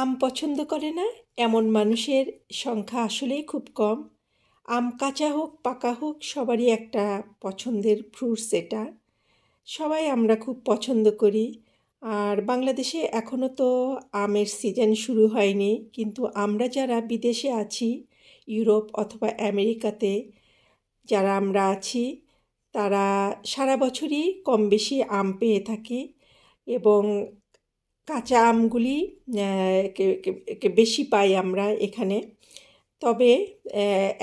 আম পছন্দ করে না? এমন মানুষের সংখ্যা আসলেই খুব কম। আম কাঁচা হোক, পাকা হোক, সবারই একটা পছন্দের ফ্রুটস এটা। সবাই আমরা খুব পছন্দ করি। আর বাংলাদেশে এখনও তো আমের সিজন শুরু হয়নি। কিন্তু আমরা যারা বিদেশে আছি, ইউরোপ অথবা আমেরিকাতে যারা আমরা আছি, তারা সারা বছরই কম বেশি আম পেয়ে থাকি। এবং কাঁচা আমগুলি বেশি পাই আমরা এখানে। তবে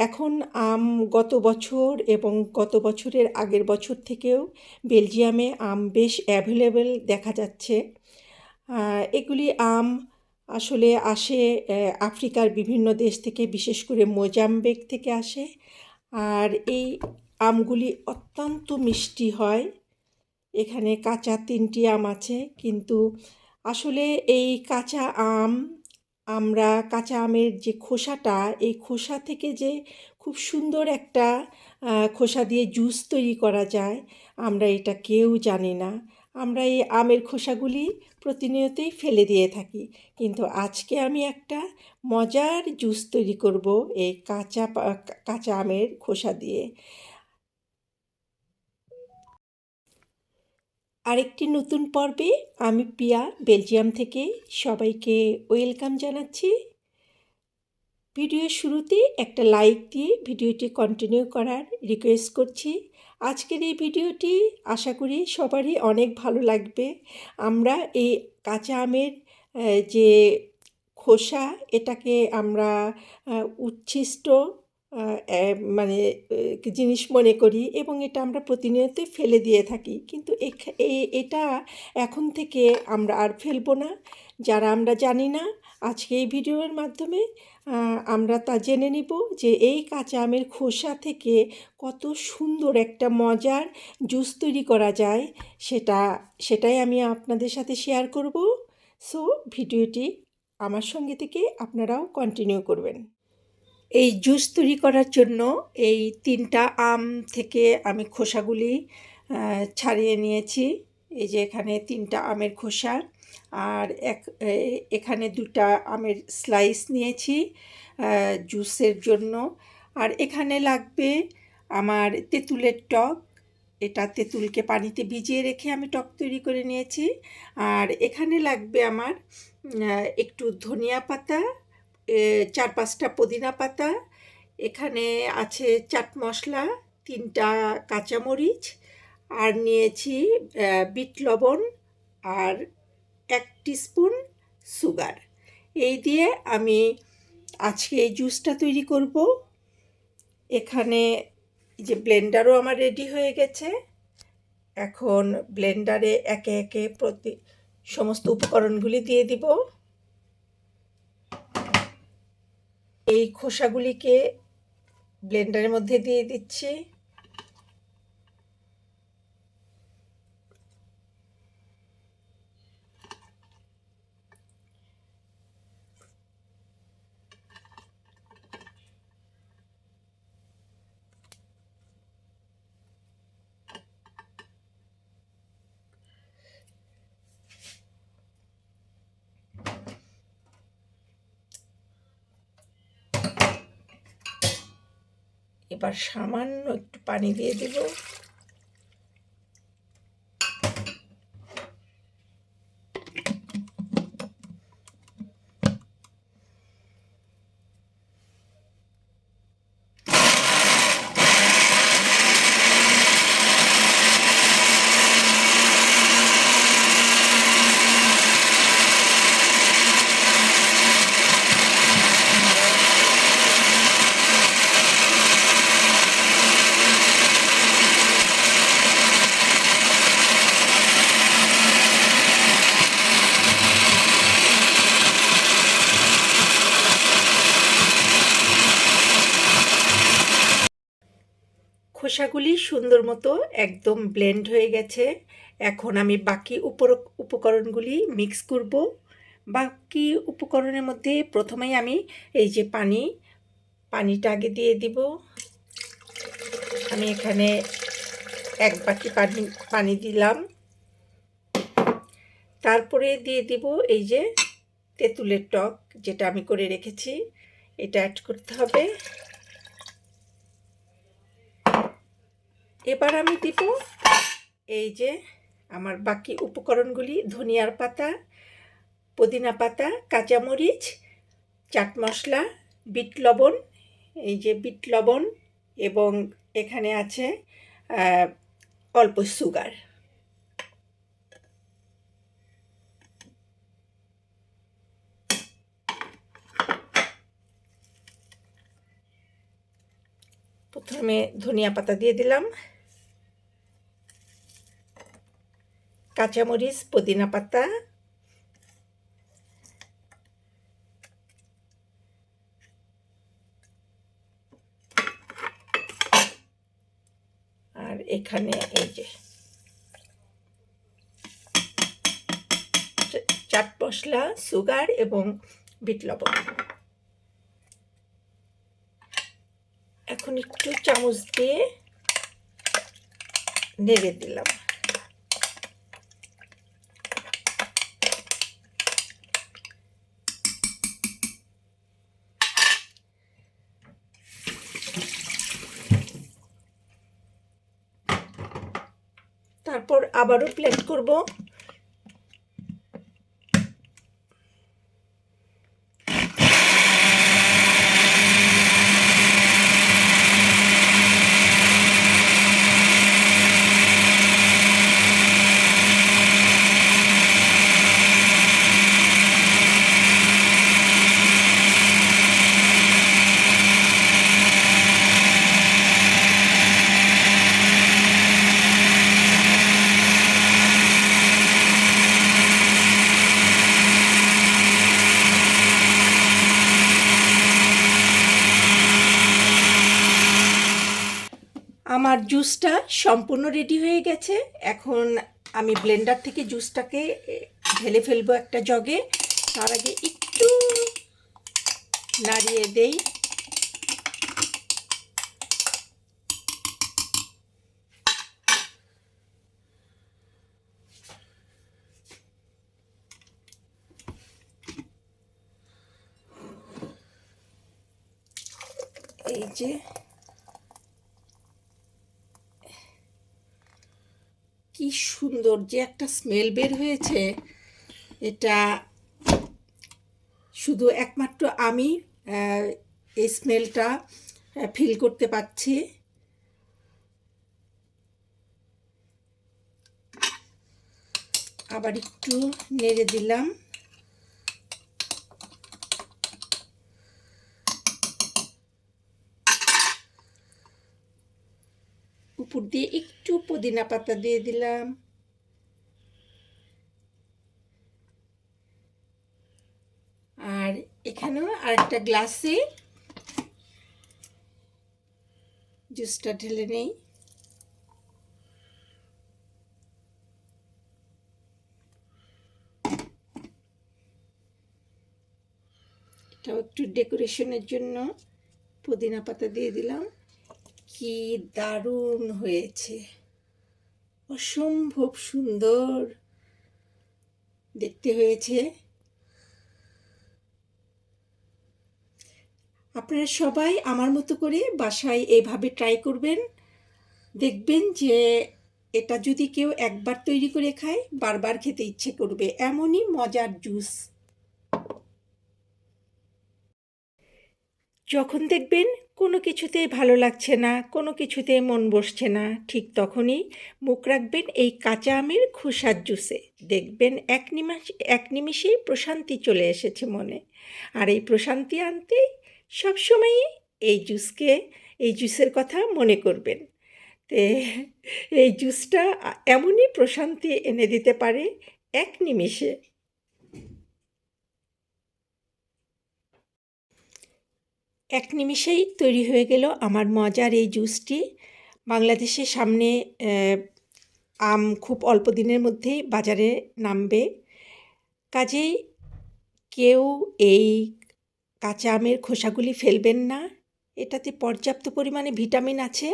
এখন আম গত বছর এবং গত বছরের আগের বছর থেকেও বেলজিয়ামে আম বেশ অ্যাভেলেবেল দেখা যাচ্ছে। এগুলি আম আসলে আসে আফ্রিকার বিভিন্ন দেশ থেকে, বিশেষ করে মোজাম্বিক থেকে আসে। আর এই আমগুলি অত্যন্ত মিষ্টি হয়। এখানে কাঁচা তিনটি আম আছে, কিন্তু আসলে এই কাঁচা আম, আমরা কাঁচা আমের যে খোসাটা, এই খোসা থেকে যে খুব সুন্দর একটা খোসা দিয়ে জুস তৈরি করা যায়, আমরা এটা কেউ জানি না। আমরা এই আমের খোসাগুলি প্রতিনিয়তই ফেলে দিয়ে থাকি। কিন্তু আজকে আমি একটা মজার জুস তৈরি করব এই কাঁচা কাঁচা আমের খোসা দিয়ে। আরেকটি নতুন পর্বে আমি পিয়া বেলজিয়াম থেকে সবাইকে ওয়েলকাম জানাচ্ছি। ভিডিওর শুরুতে একটা লাইক দিয়ে ভিডিওটি কন্টিনিউ করার রিকোয়েস্ট করছি। আজকের এই ভিডিওটি আশা করি সবারই অনেক ভালো লাগবে। আমরা এই কাঁচা আমের যে খোসা, এটাকে আমরা উচ্ছিষ্ট মানে জিনিস মনে করি এবং এটা আমরা প্রতিনিয়ত ফেলে দিয়ে থাকি। কিন্তু এটা এখন থেকে আমরা আর ফেলব না। যারা আমরা জানি না, আজকে এই ভিডিওর মাধ্যমে আমরা তা জেনে নিব যে এই কাঁচা আমের খোসা থেকে কত সুন্দর একটা মজার জুস তৈরি করা যায়, সেটা, সেটাই আমি আপনাদের সাথে শেয়ার করব। সো, ভিডিওটি আমার সঙ্গে থেকে আপনারাও কন্টিনিউ করবেন। এই জুস তৈরি করার জন্য এই তিনটা আম থেকে আমি খোসাগুলি ছাড়িয়ে নিয়েছি। এই যে এখানে তিনটা আমের খোসা আর এক এখানে দুটা আমের স্লাইস নিয়েছি জুসের জন্য। আর এখানে লাগবে আমার তেঁতুলের টক। এটা তেঁতুলকে পানিতে ভিজিয়ে রেখে আমি টক তৈরি করে নিয়েছি। আর এখানে লাগবে আমার একটু ধনিয়া পাতা চার পাঁচটা পুদিনা পাতা, এখানে আছে চাট মশলা, তিনটা কাঁচামরিচ, আর নিয়েছি বিট লবণ আর এক স্পুন সুগার। এই দিয়ে আমি আজকে এই জুসটা তৈরি করব। এখানে যে ব্লেন্ডারও আমার রেডি হয়ে গেছে। এখন ব্লেন্ডারে একে একে প্রতি সমস্ত উপকরণগুলি দিয়ে দিব। এই খোসাগুলিকে ব্লেন্ডারের মধ্যে দিয়ে দিচ্ছি। এবার সামান্য একটু পানি দিয়ে দেব। খোসাগুলি সুন্দর মতো একদম ব্লেন্ড হয়ে গেছে। এখন আমি বাকি উপর উপকরণগুলি মিক্স করব। বাকি উপকরণের মধ্যে প্রথমেই আমি এই যে পানি, পানিটা আগে দিয়ে দিব। আমি এখানে এক বাটি পানি পানি দিলাম। তারপরে দিয়ে দিব এই যে তেঁতুলের টক, যেটা আমি করে রেখেছি। এটা অ্যাড করতে হবে। এবার আমি দিব এই যে আমার বাকি উপকরণগুলি, ধনিয়ার পাতা, পুদিনা পাতা, কাঁচামরিচ, চাট মশলা, বিট লবণ, এই যে বিট লবণ এবং এখানে আছে অল্প সুগার। প্রথমে ধনিয়া পাতা দিয়ে দিলাম। কাঁচামরিচ, পুদিনা পাতা, আর এখানে এই যে চাট মশলা, সুগার এবং বিট লবণ। এখন একটু চামচ দিয়ে নেড়ে দিলাম। তারপর আবারও প্লেট করব আমার জুসটা সম্পূর্ণ রেডি হয়ে গেছে। এখন আমি ব্লেন্ডার থেকে জুসটাকে ঢেলে ফেলব একটা জগে। তার আগে একটু নাড়িয়ে দেই। এই যে কি সুন্দর যে একটা স্মেল বের হয়েছে। এটা শুধু একমাত্র আমি এই স্মেলটা ফিল করতে পারছি আবার একটু নেড়ে দিলাম। উপর দিয়ে একটু পুদিনা পাতা দিয়ে দিলাম। আর এখানেও আরেকটা গ্লাসে জুসটা ঢেলে নেই। এটাও একটু ডেকোরেশনের জন্য পুদিনা পাতা দিয়ে দিলাম। কি দারুণ হয়েছে। অসম্ভব সুন্দর। দেখতে হয়েছে। আপনারা সবাই আমার মতো করে বাসায় এইভাবে ট্রাই করবেন। দেখবেন যে এটা যদি কেউ একবার তৈরি করে খায়, বারবার খেতে ইচ্ছে করবে। এমনই মজার জুস যখন দেখবেন কোনো কিছুতেই ভালো লাগছে না, কোনো কিছুতে মন বসছে না। ঠিক তখনই মুখ রাখবেন এই কাঁচা আমের খোসার জুসে। দেখবেন এক নিমাস এক নিমিষেই প্রশান্তি চলে এসেছে মনে। আর এই প্রশান্তি আনতেই সবসময়ই এই জুসকে, এই জুসের কথা মনে করবেন। তে এই জুসটা এমনই প্রশান্তি এনে দিতে পারে এক নিমিষে। এক নিমিষেই তৈরি হয়ে গেল আমার মজার এই জুসটি। বাংলাদেশের সামনে আম খুব অল্প দিনের মধ্যেই বাজারে নামবে। কাজেই কেউ এই কাঁচা আমের খোসাগুলি ফেলবেন না। এটাতে পর্যাপ্ত পরিমাণে ভিটামিন আছে।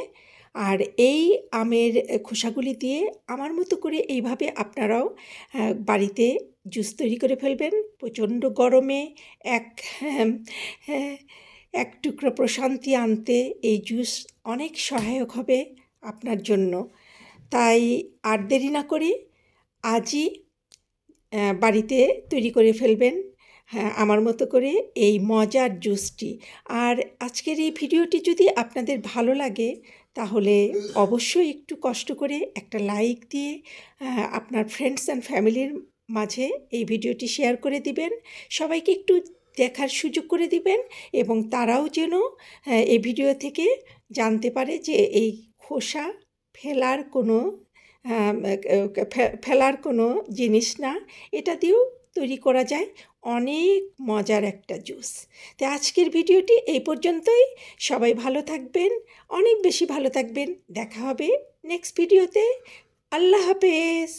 আর এই আমের খোসাগুলি দিয়ে আমার মতো করে এইভাবে আপনারাও বাড়িতে জুস তৈরি করে ফেলবেন। প্রচণ্ড গরমে এক হ্যাঁ, হ্যাঁ, এক টুকরো প্রশান্তি আনতে এই জুস অনেক সহায়ক হবে আপনার জন্য। তাই আর দেরি না করে আজই বাড়িতে তৈরি করে ফেলবেন হ্যাঁ আমার মতো করে এই মজার জুসটি। আর আজকের এই ভিডিওটি যদি আপনাদের ভালো লাগে, তাহলে অবশ্যই একটু কষ্ট করে একটা লাইক দিয়ে আপনার ফ্রেন্ডস অ্যান্ড ফ্যামিলির মাঝে এই ভিডিওটি শেয়ার করে দিবেন। সবাইকে একটু দেখার সুযোগ করে দিবেন এবং তারাও যেন এই ভিডিও থেকে জানতে পারে যে এই খোসা ফেলার কোনো ফেলার কোনো জিনিস না। এটা দিয়েও তৈরি করা যায় অনেক মজার একটা জুস। তো আজকের ভিডিওটি এই পর্যন্তই। সবাই ভালো থাকবেন, অনেক বেশি ভালো থাকবেন। দেখা হবে নেক্সট ভিডিওতে। আল্লাহ হাফেজ।